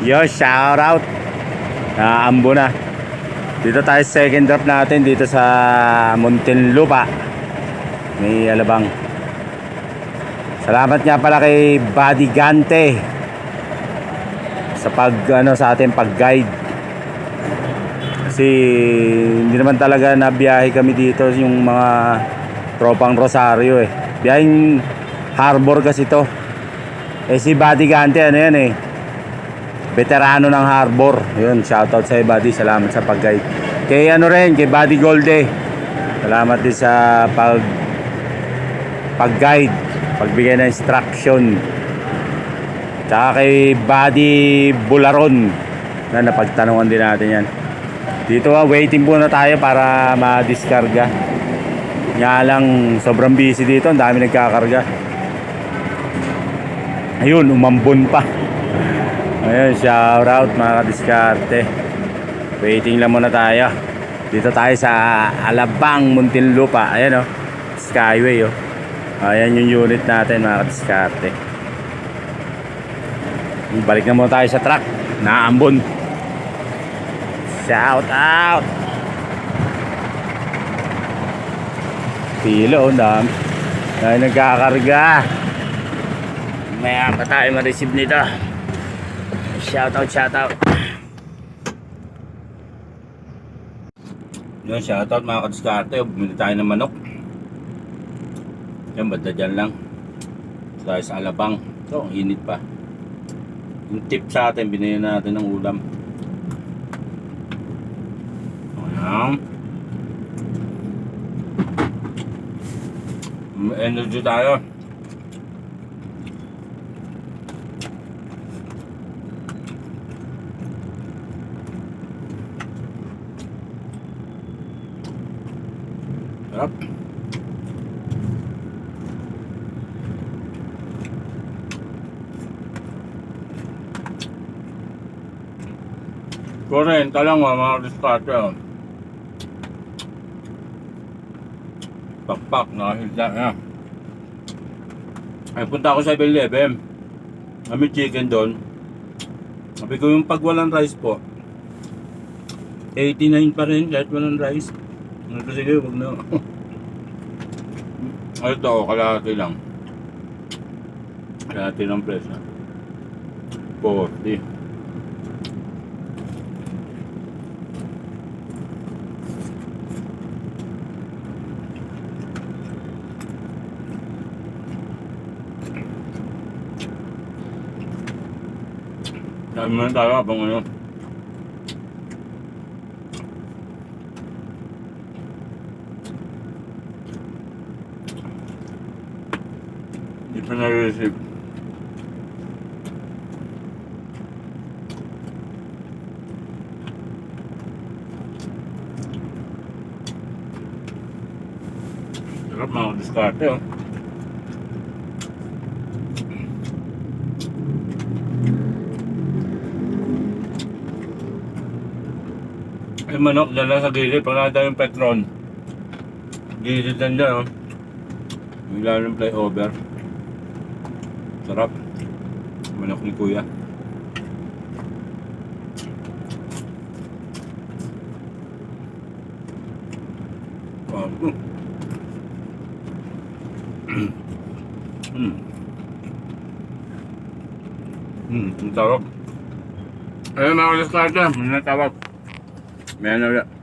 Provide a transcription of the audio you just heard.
Yo, shout out. Naambo na. Dito tayo second drop natin dito sa Muntinlupa. May alabang. Salamat nga pala kay Buddy Gante sa pag ano sa ating pag-guide. Kasi hindi naman talaga nabiyahe kami dito yung mga tropang Rosario eh. Biyahing harbor kasi to. Eh si Buddy Gante ano yan eh. Veterano ng harbor. Yun, shoutout sa Buddy. Salamat sa pag-guide. Kay ano rin, kay Buddy Golde. Salamat din sa pag pag-guide, pagbigay ng instruction. Tsaka kay Buddy Bularon na napagtanungan din natin yan. Dito ah, waiting po na tayo para ma-discarga. Nga lang, sobrang busy dito. Ang dami nagkakarga. Ayun, umambon pa. Ayun, shout out mga kadiskarte. Waiting lang muna tayo. Dito tayo sa Alabang, Muntinlupa. Ayan oh, Skyway oh. Ayan yung unit natin mga kadiskarte. Balik na muna tayo sa truck. Naambon. Shout out! Pilo, oh, dami. Dahil nagkakarga. Maya pa tayo ma-receive nito. Shout out, shout out. Yun, shout out mga kadiskarte. Bumili tayo ng manok. Yan, banda dyan lang. Tayo sa Alabang. Ang init pa. Yung tip sa atin, binili natin ng ulam. Ayan. Energy tayo. Sarap. Kurenta lang mga mga diskarte. oh. Pakpak, nakahilda na. Ay, punta ako sa 7-Eleven. Kami chicken doon. Sabi ko yung pag walang rice po, 89 pa rin kahit walang rice. Ko sige, wag na. Ay, ito, oh, kalahati lang. Kalahati ng presyo. 40. Dami muna tayo habang ano. Pa na-receive. Sarap mga diskarte oh. Yung manok dala sa gilid, pag yung petron. Gilid lang dyan, oh. Bigla ng flyover. Sarap. Manok ni kuya. Wow. Mm. mm. Mm, ang tawag. Ayun mga may natawag. May ulit.